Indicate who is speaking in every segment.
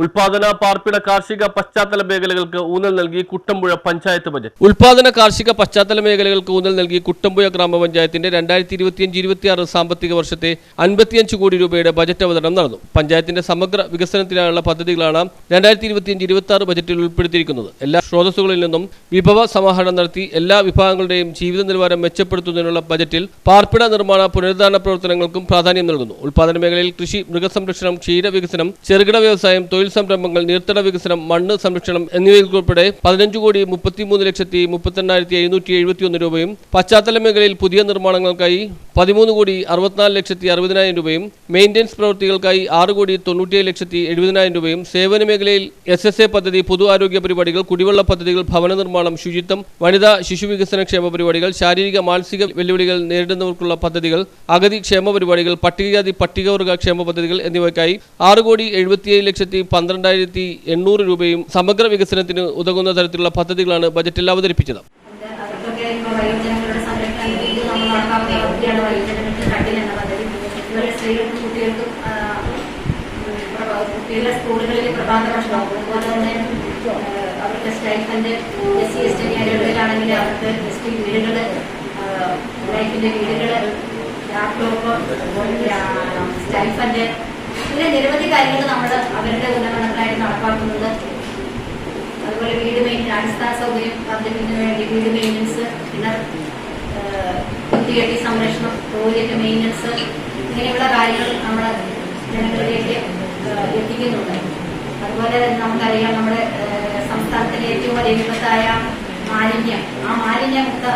Speaker 1: ഉൽപാദന പാർപ്പിട കാർഷിക പശ്ചാത്തല മേഖലകൾക്ക് ഊന്നൽ നൽകി കുട്ടമ്പുഴ പഞ്ചായത്ത് ബജറ്റ്. ഉൽപാദന കാർഷിക പശ്ചാത്തല മേഖലകൾക്ക് ഊന്നൽ നൽകി കുട്ടമ്പുഴ ഗ്രാമപഞ്ചായത്തിന്റെ രണ്ടായിരത്തി ഇരുപത്തിയഞ്ച് ഇരുപത്തിയാറ് സാമ്പത്തിക വർഷത്തെ അൻപത്തിയഞ്ച് കോടി രൂപയുടെ ബജറ്റ് അവതരണം നടന്നു. പഞ്ചായത്തിന്റെ സമഗ്ര വികസനത്തിനായുള്ള പദ്ധതികളാണ് രണ്ടായിരത്തി ഇരുപത്തിയഞ്ച് ഇരുപത്തി ആറ് ബജറ്റിൽ ഉൾപ്പെടുത്തിയിരിക്കുന്നത്. എല്ലാ സ്രോതസ്സുകളിൽ നിന്നും വിഭവ സമാഹരണം നടത്തി എല്ലാ വിഭാഗങ്ങളുടെയും ജീവിത നിലവാരം മെച്ചപ്പെടുത്തുന്നതിനുള്ള ബജറ്റിൽ പാർപ്പിട നിർമ്മാണ പുനരുദ്ധാരണ പ്രവർത്തനങ്ങൾക്കും പ്രാധാന്യം നൽകുന്നു. ഉൽപാദന മേഖലയിൽ കൃഷി മൃഗസംരക്ഷണം ക്ഷീരവികസനം ചെറുകിട വ്യവസായം തൊഴിൽ സംരംഭങ്ങൾ നീർത്തട വികസനം മണ്ണ് സംരക്ഷണം എന്നിവയ്ക്കുൾപ്പെടെ പതിനഞ്ച് കോടി മുപ്പത്തിമൂന്ന് ലക്ഷത്തി മുപ്പത്തെണ്ണായിരത്തി എഴുന്നൂറ്റി എഴുപത്തിയൊന്ന് രൂപയും പശ്ചാത്തല മേഖലയിൽ പുതിയ നിർമ്മാണങ്ങൾക്കായി പതിമൂന്ന് കോടി അറുപത്തിനാല് ലക്ഷത്തി അറുപതിനായിരം രൂപയും മെയിന്റനൻസ് പ്രവൃത്തികൾക്കായി ആറ് കോടി തൊണ്ണൂറ്റിയേഴ് ലക്ഷത്തി എഴുപതിനായിരം രൂപയും സേവന മേഖലയിൽ എസ് എസ് എ പദ്ധതി പൊതു ആരോഗ്യ പരിപാടികൾ കുടിവെള്ള പദ്ധതികൾ ഭവന നിർമ്മാണം ശുചിത്വം വനിതാ ശിശു വികസന ക്ഷേമ പരിപാടികൾ ശാരീരിക മാനസിക വെല്ലുവിളികൾ നേരിടുന്നവർക്കുള്ള പദ്ധതികൾ അഗതി ക്ഷേമ പരിപാടികൾ പട്ടികജാതി പട്ടികവർഗ ക്ഷേമ പദ്ധതികൾ എന്നിവയ്ക്കായി ആറ് കോടി എഴുപത്തിയേഴ് ലക്ഷത്തി പന്ത്രണ്ടായിരത്തി എണ്ണൂറ് രൂപയും സമഗ്ര വികസനത്തിന് ഉതകുന്ന തരത്തിലുള്ള പദ്ധതികളാണ് ബജറ്റിൽ അവതരിപ്പിച്ചത്.
Speaker 2: പദ്ധതിയാണ് വയോജനങ്ങൾക്ക് കട്ടിൽ എന്ന പദ്ധതി ഇതുവരെ സ്ത്രീകൾക്കും കുട്ടികൾക്കും കുട്ടികളുടെ സ്കൂളുകളിൽ പ്രഭാത ഭക്ഷണം. അതുപോലെ തന്നെ അവർക്ക് stipend S C S T ഏരിയകളിലാണെങ്കിൽ അവർക്ക് എസ് ടി വീടുകൾ ലൈഫിന്റെ വീടുകൾ ലാപ്ടോപ്പ് സ്റ്റൈഫന്റെ ഇങ്ങനെ നിരവധി കാര്യങ്ങൾ നമ്മൾ അവരുടെ ഉന്നമനത്തിനായിട്ട് നടപ്പാക്കുന്നുണ്ട് അതുപോലെ വീട് മെയിൻ അടിസ്ഥാന സൗകര്യം പദ്ധതിക്ക് വേണ്ടി വീട് മെയിന്റനൻസ് കിണർ കുത്തികെട്ടി സംരക്ഷണം ടോയ്ലറ്റ് മെയിന്റനൻസ് ഇങ്ങനെയുള്ള കാര്യങ്ങൾ നമ്മുടെ ജനങ്ങളിലേക്ക് എത്തിക്കുന്നുണ്ട്. അതുപോലെ തന്നെ നമുക്കറിയാം നമ്മുടെ സംസ്ഥാനത്തിലെ ഏറ്റവും വലിയ വിപത്തായ മാലിന്യം. ആ മാലിന്യമുക്ത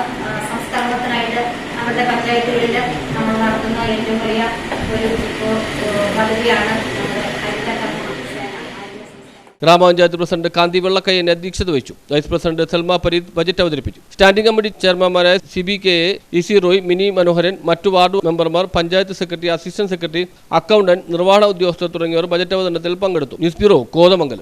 Speaker 2: സംസ്ഥാനത്തിനായിട്ട് നമ്മുടെ പഞ്ചായത്തുകളിൽ നമ്മൾ നടത്തുന്ന ഏറ്റവും വലിയ ഒരു പദ്ധതിയാണ്
Speaker 1: ഗ്രാമപഞ്ചായത്ത് പ്രസിഡന്റ് കാന്തി വെള്ളക്കയ്യൻ അധ്യക്ഷത വഹിച്ചു. Vice president Salma Pareed budget അവതരിപ്പിച്ചു. Standing committee ചെയർമാൻമാരായ C B K A E C Roy Mini Manoharan മറ്റു വാർഡ് മെമ്പർമാർ panchayat secretary assistant secretary accountant നിർവഹണ ഉദ്യോഗസ്ഥർ തുടങ്ങിയവർ ബജറ്റ് അവതരണത്തിൽ പങ്കെടുത്തു. News bureau Kothamangalam.